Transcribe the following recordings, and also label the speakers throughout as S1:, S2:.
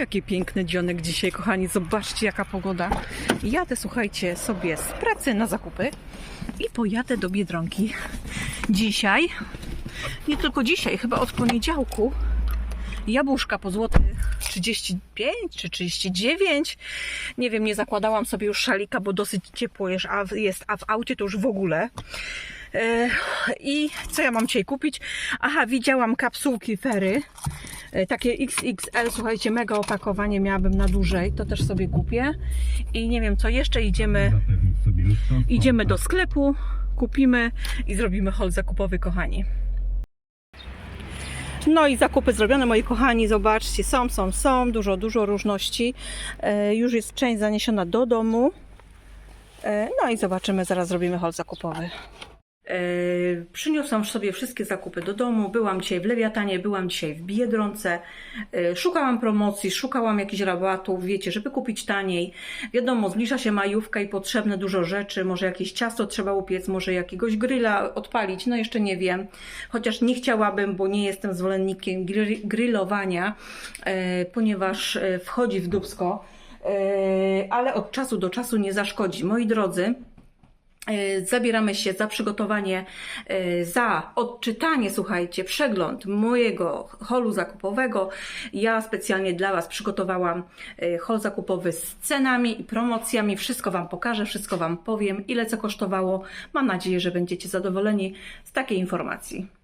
S1: jaki piękny dzionek dzisiaj, kochani. Zobaczcie, jaka pogoda. Jadę, słuchajcie, sobie z pracy na zakupy i pojadę do Biedronki. Dzisiaj, nie tylko dzisiaj, chyba od poniedziałku, jabłuszka po złoty 35 czy 39. Nie wiem, nie zakładałam sobie już szalika, bo dosyć ciepło jest, a w- aucie to już w ogóle. E, I co ja mam dzisiaj kupić? Aha, widziałam kapsułki fery. E, Takie XXL, słuchajcie, mega opakowanie miałabym na dłużej, to też sobie kupię. I nie wiem co jeszcze, idziemy, idziemy do sklepu, kupimy i zrobimy haul zakupowy, kochani. No i zakupy zrobione, moi kochani, zobaczcie, są, są, są, dużo, dużo różności. E, już jest część zaniesiona do domu. E, no i zobaczymy, zaraz zrobimy haul zakupowy. E, Przyniosłam sobie wszystkie zakupy do domu. Byłam dzisiaj w Lewiatanie, byłam dzisiaj w Biedronce. E, Szukałam promocji, szukałam jakichś rabatów, wiecie, żeby kupić taniej. Wiadomo, zbliża się majówka i potrzebne dużo rzeczy. Może jakieś ciasto trzeba upiec, może jakiegoś grilla odpalić, no jeszcze nie wiem. Chociaż nie chciałabym, bo nie jestem zwolennikiem grillowania, e, ponieważ wchodzi w dubsko. Ale od czasu do czasu nie zaszkodzi. Moi drodzy, Zabieramy się za przygotowanie, e, za odczytanie, słuchajcie, przegląd mojego holu zakupowego. Ja specjalnie dla Was przygotowałam e, hol zakupowy z cenami i promocjami. Wszystko Wam pokażę, wszystko Wam powiem, ile co kosztowało. Mam nadzieję, że będziecie zadowoleni z takiej informacji.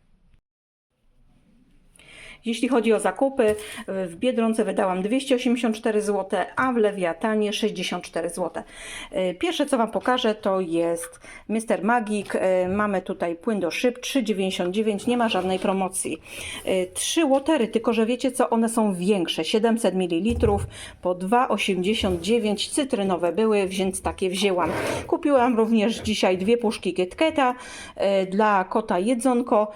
S1: Jeśli chodzi o zakupy, w Biedronce wydałam 284 zł, a w Lewiatanie 64 zł. Pierwsze co Wam pokażę to jest Mr. Magic. E, Mamy tutaj płyn do szyb 3,99, nie ma żadnej promocji. E, Trzy łotery, tylko że wiecie co, one są większe, 700 ml po 2,89. Cytrynowe były, więc takie wzięłam. Kupiłam również dzisiaj dwie puszki KitKata dla kota jedzonko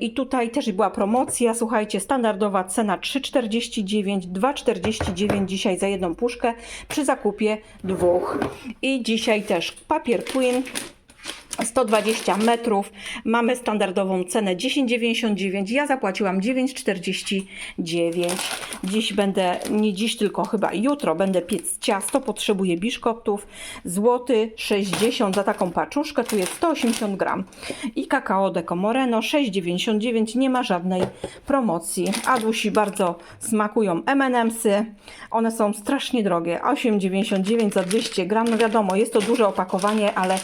S1: i tutaj też była promocja, słuchajcie, standardowa cena 3,49, 2,49 dzisiaj za jedną puszkę przy zakupie dwóch. I dzisiaj też papier płyn 120 metrów. Mamy standardową cenę 10,99. Ja zapłaciłam 9,49. Dziś będę, nie dziś, tylko chyba jutro będę piec ciasto. Potrzebuję biszkoptów. Złoty 60 za taką paczuszkę. Tu jest 180 gram. I kakao Deco Moreno 6,99. Nie ma żadnej promocji. Adusi bardzo smakują M&M'sy. One są strasznie drogie. 8,99 za 200 gram. No wiadomo, jest to duże opakowanie, ale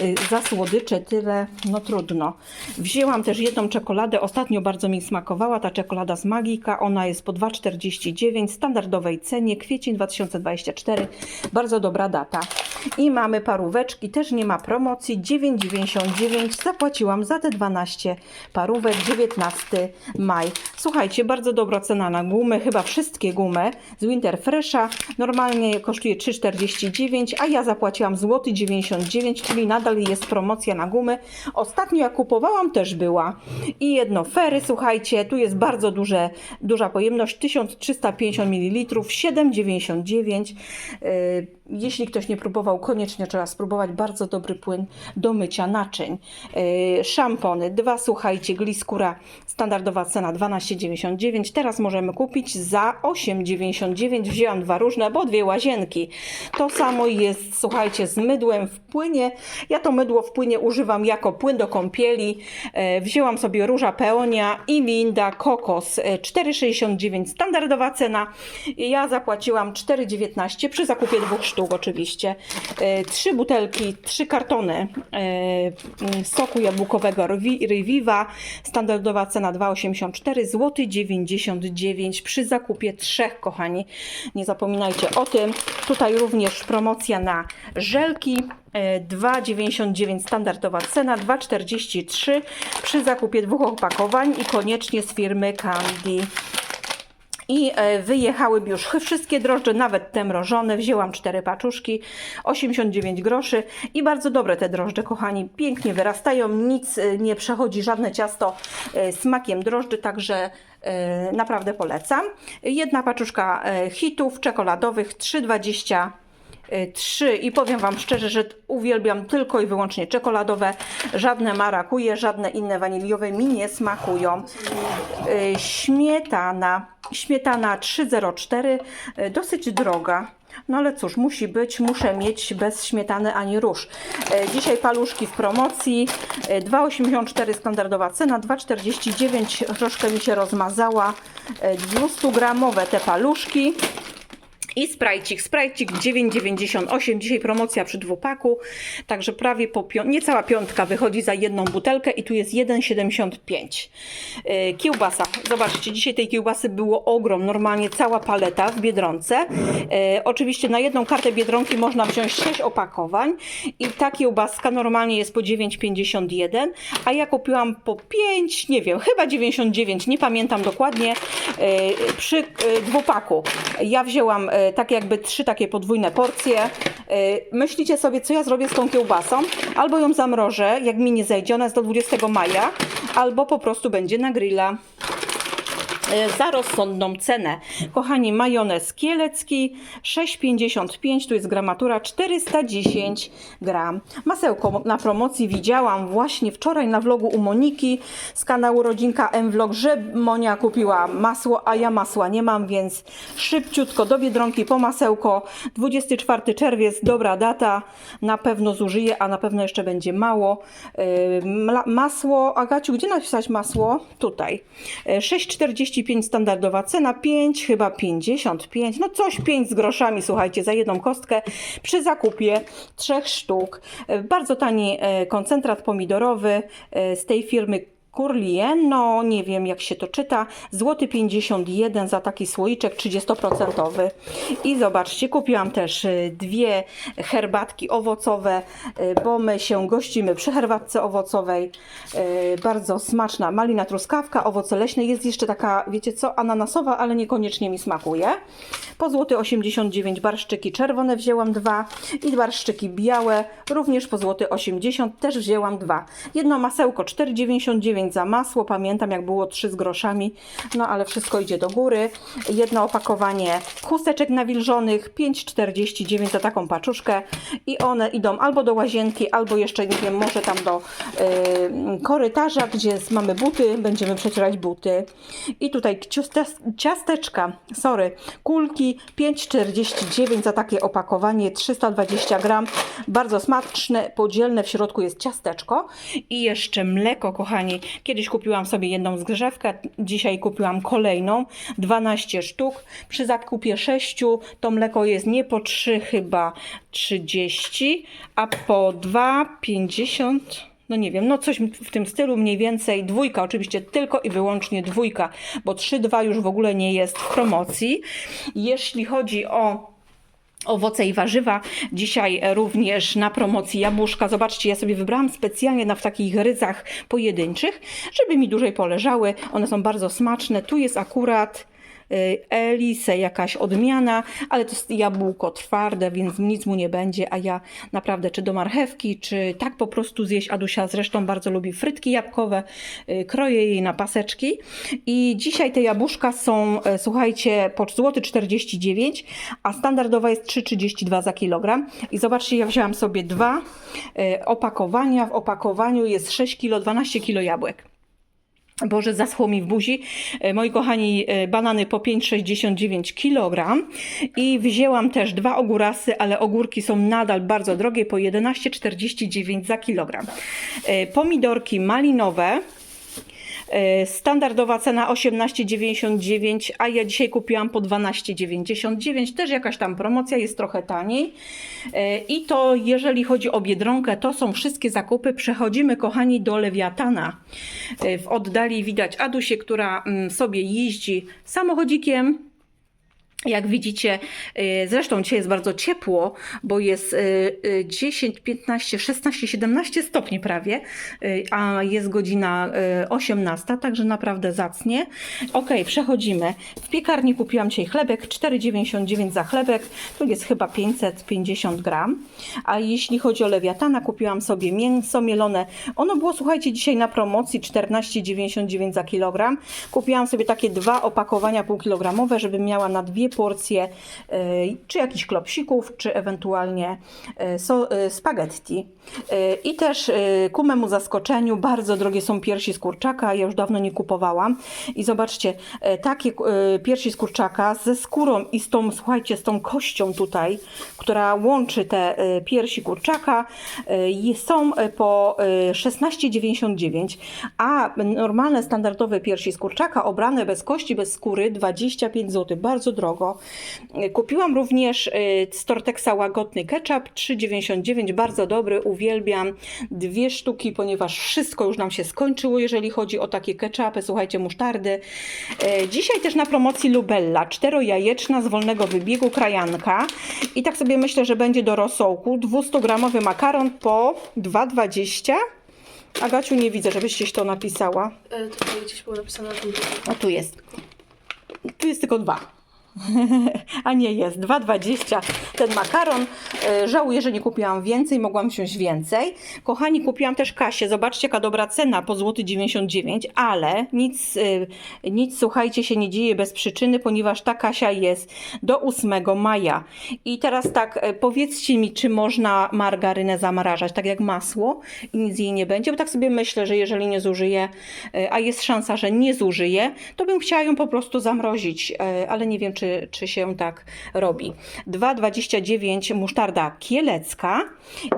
S1: y, za słodycze tyle, no trudno. Wzięłam też jedną czekoladę, ostatnio bardzo mi smakowała ta czekolada z Magika, ona jest po 2,49 w standardowej cenie, kwiecień 2024, bardzo dobra data. I mamy paróweczki, też nie ma promocji, 9,99 zapłaciłam za te 12 parówek, 19 maj. Słuchajcie, bardzo dobra cena na gumy, chyba wszystkie gumy z Winter Fresha, normalnie kosztuje 3,49, a ja zapłaciłam złoty 99, czyli nadal jest promocja na gumy. Ostatnio jak kupowałam też była. I jedno fery, słuchajcie, tu jest bardzo duże, duża pojemność, 1350 ml, 7,99. Yy, Jeśli ktoś nie próbował, koniecznie trzeba spróbować. Bardzo dobry płyn do mycia naczyń. Yy, Szampony, dwa, słuchajcie, Gliskura, standardowa cena 12,99. Teraz możemy kupić za 8,99. Wzięłam dwa różne, bo dwie łazienki. To samo jest, słuchajcie, z mydłem w płynie. Ja to mydło w płynie używam jako płyn do kąpieli. E, Wzięłam sobie róża peonia i Linda kokos e, 4,69 standardowa cena. Ja zapłaciłam 4,19 przy zakupie dwóch sztuk oczywiście. E, Trzy butelki, trzy kartony e, mm, soku jabłkowego Revi- Reviva. Standardowa cena 2,84 zł 99 przy zakupie trzech, kochani. Nie zapominajcie o tym. Tutaj również promocja na żelki. e, 2,99 standardowa cena, 2,43 przy zakupie dwóch opakowań i koniecznie z firmy Candy. I e, wyjechały już wszystkie drożdże, nawet te mrożone. Wzięłam cztery paczuszki, 89 groszy i bardzo dobre te drożdże, kochani. Pięknie wyrastają, nic e, nie przechodzi, żadne ciasto e, smakiem drożdży, także naprawdę polecam. Jedna paczuszka hitów czekoladowych, 3,20 y, trzy i powiem Wam szczerze, że uwielbiam tylko i wyłącznie czekoladowe. Żadne marakuje, żadne inne waniliowe mi nie smakują. Y, Śmietana, śmietana 304, y, dosyć droga. No ale cóż, musi być, muszę mieć bez śmietany ani róż. Dzisiaj paluszki w promocji, e, 2,84 standardowa cena, 2,49 troszkę mi się rozmazała, e, 200 gramowe te paluszki. I sprajcik, sprajcik 9,98, dzisiaj promocja przy dwupaku, także prawie po pią- niecała piątka wychodzi za jedną butelkę i tu jest 1,75. Yy, Kiełbasa, zobaczcie, dzisiaj tej kiełbasy było ogrom, normalnie cała paleta w Biedronce. Yy, Oczywiście na jedną kartę Biedronki można wziąć 6 opakowań i ta kiełbaska normalnie jest po 9,51, a ja kupiłam po 5, nie wiem, chyba 99, nie pamiętam dokładnie, yy, przy yy, dwupaku. Ja wzięłam yy, tak jakby trzy takie podwójne porcje. Yy, Myślicie sobie, co ja zrobię z tą kiełbasą? Albo ją zamrożę, jak mi nie zejdzie, ona jest do 20 maja, albo po prostu będzie na grilla e, E, za rozsądną cenę. Kochani, majonez kielecki 6,55, tu jest gramatura 410 gram. Masełko na promocji widziałam właśnie wczoraj na vlogu u Moniki z kanału Rodzinka M-Vlog, że Monia kupiła masło, a ja masła nie mam, więc szybciutko do Biedronki po masełko. 24 czerwiec, dobra data, na pewno zużyję, a na pewno jeszcze będzie mało. E, masło, Agaciu, gdzie napisać masło? Tutaj. E, 6,40 35 standardowa cena, 5, chyba 55, no coś 5 z groszami, słuchajcie, za jedną kostkę przy zakupie trzech sztuk. E, bardzo tani e, koncentrat pomidorowy e, z tej firmy Kurlien, no nie wiem jak się to czyta, złoty 51 za taki słoiczek 30%. I zobaczcie, kupiłam też y, dwie herbatki owocowe, y, bo my się gościmy przy herbatce owocowej. Y, Bardzo smaczna malina truskawka, owoce leśne. Jest jeszcze taka, wiecie co, ananasowa, ale niekoniecznie mi smakuje. Po złoty 89 barszczyki czerwone wzięłam dwa i barszczyki białe, również po złoty 80 też wzięłam dwa. Jedno masełko 4,99 za masło, pamiętam jak było 3 z groszami, no ale wszystko idzie do góry. Jedno opakowanie chusteczek nawilżonych 5,49 za taką paczuszkę i one idą albo do łazienki, albo jeszcze nie wiem, może tam do y, korytarza, gdzie mamy buty, będziemy przecierać buty. I tutaj ciaste- ciasteczka, sorry, kulki 5,49 za takie opakowanie, 320 gram, bardzo smaczne, podzielne, w środku jest ciasteczko i jeszcze mleko, kochani. Kiedyś kupiłam sobie jedną zgrzewkę, dzisiaj kupiłam kolejną, 12 sztuk. Przy zakupie 6 to mleko jest nie po 3 chyba 30, a po 2,50 no nie wiem, no coś w tym stylu mniej więcej. Dwójka, oczywiście tylko i wyłącznie dwójka, bo 3,2 już w ogóle nie jest w promocji. Jeśli chodzi o owoce i warzywa. Dzisiaj również na promocji jabłuszka. Zobaczcie, ja sobie wybrałam specjalnie na w takich ryzach pojedynczych, żeby mi dłużej poleżały. One są bardzo smaczne. Tu jest akurat y, Elise jakaś odmiana, ale to jest jabłko twarde, więc nic mu nie będzie, a ja naprawdę czy do marchewki, czy tak po prostu zjeść. Adusia zresztą bardzo lubi frytki jabłkowe, y, kroję jej na paseczki i dzisiaj te jabłuszka są, e, słuchajcie, po złoty 49, a standardowa jest 3,32 za kilogram. I zobaczcie, ja wzięłam sobie dwa opakowania. W opakowaniu jest 6 kg, 12 kg jabłek. Boże, zaschło mi w buzi. E, Moi kochani, e, banany po 5,69 kg i wzięłam też dwa ogórasy, ale ogórki są nadal bardzo drogie, po 11,49 za kilogram. E, Pomidorki malinowe, standardowa cena 18,99, a ja dzisiaj kupiłam po 12,99, też jakaś tam promocja, jest trochę taniej. E, I to jeżeli chodzi o Biedronkę, to są wszystkie zakupy. Przechodzimy, kochani, do Lewiatana. E, W oddali widać Adusię, która mm, sobie jeździ samochodzikiem. Jak widzicie, y, zresztą dzisiaj jest bardzo ciepło, bo jest y, y, 10, 15, 16, 17 stopni prawie, y, a jest godzina y, 18, także naprawdę zacnie. Ok, przechodzimy. W piekarni kupiłam dzisiaj chlebek, 4,99 za chlebek, tu jest chyba 550 gram. A jeśli chodzi o lewiatana, kupiłam sobie mięso mielone. Ono było, słuchajcie, dzisiaj na promocji 14,99 za kilogram. Kupiłam sobie takie dwa opakowania półkilogramowe, żeby miała na dwie porcje, czy jakichś klopsików, czy ewentualnie e, so, e, spaghetti. E, I też ku memu zaskoczeniu bardzo drogie są piersi z kurczaka, ja już dawno nie kupowałam. I zobaczcie, takie piersi z kurczaka ze skórą i z tą, słuchajcie, z tą kością tutaj, która łączy te piersi kurczaka, są po e, 16,99, a normalne, standardowe piersi z kurczaka, obrane bez kości, bez skóry, 25 zł, bardzo drogo. E, Kupiłam również e, z Tortexa łagodny ketchup, 3,99, bardzo dobry, uwielbiam. Dwie sztuki, ponieważ wszystko już nam się skończyło, jeżeli chodzi o takie ketchupy, słuchajcie, musztardy. E, Dzisiaj też na promocji Lubella, czterojajeczna z wolnego wybiegu krajanka i tak sobie myślę, że będzie do rosołku 200-gramowy makaron po 2,20. Agasiu, nie widzę, żebyś gdzieś to napisała.
S2: E, Tutaj gdzieś było napisane
S1: O, tu jest. Tu jest tylko dwa. A nie jest, 2,20 ten makaron. E, Żałuję, że nie kupiłam więcej, mogłam wziąć więcej. Kochani, kupiłam też Kasię. Zobaczcie, jaka dobra cena po złoty 99, ale nic, e, nic słuchajcie się nie dzieje bez przyczyny, ponieważ ta Kasia jest do 8 maja. I teraz tak, e, powiedzcie mi, czy można margarynę zamrażać, tak jak masło i nic jej nie będzie, bo tak sobie myślę, że jeżeli nie zużyję, a jest szansa, że nie zużyję, to bym chciała ją po prostu zamrozić, ale nie wiem, czy, czy się tak robi. 2,29 musztarda kielecka.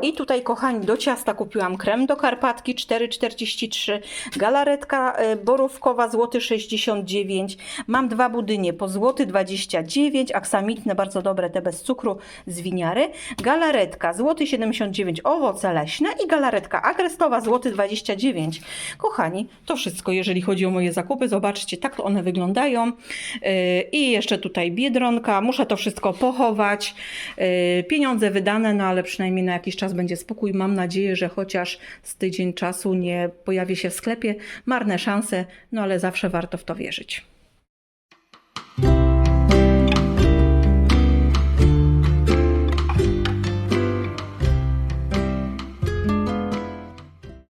S1: I tutaj, kochani, do ciasta kupiłam krem do karpatki 4,43, galaretka e, borówkowa złoty 69, mam dwa budynie po złoty 29, aksamitne, bardzo dobre, te bez cukru z winiary, galaretka złoty 79, owoce leśne i galaretka agrestowa złoty 29. Kochani, to wszystko, jeżeli chodzi o moje zakupy, zobaczcie, tak one wyglądają. Yy, i jeszcze tutaj biedronka, muszę to wszystko pochować, Yy, pieniądze wydane, no ale przynajmniej na jakiś czas będzie spokój, mam nadzieję, że chociaż z tydzień czasu nie pojawi się w sklepie, marne szanse, no ale zawsze warto w to wierzyć.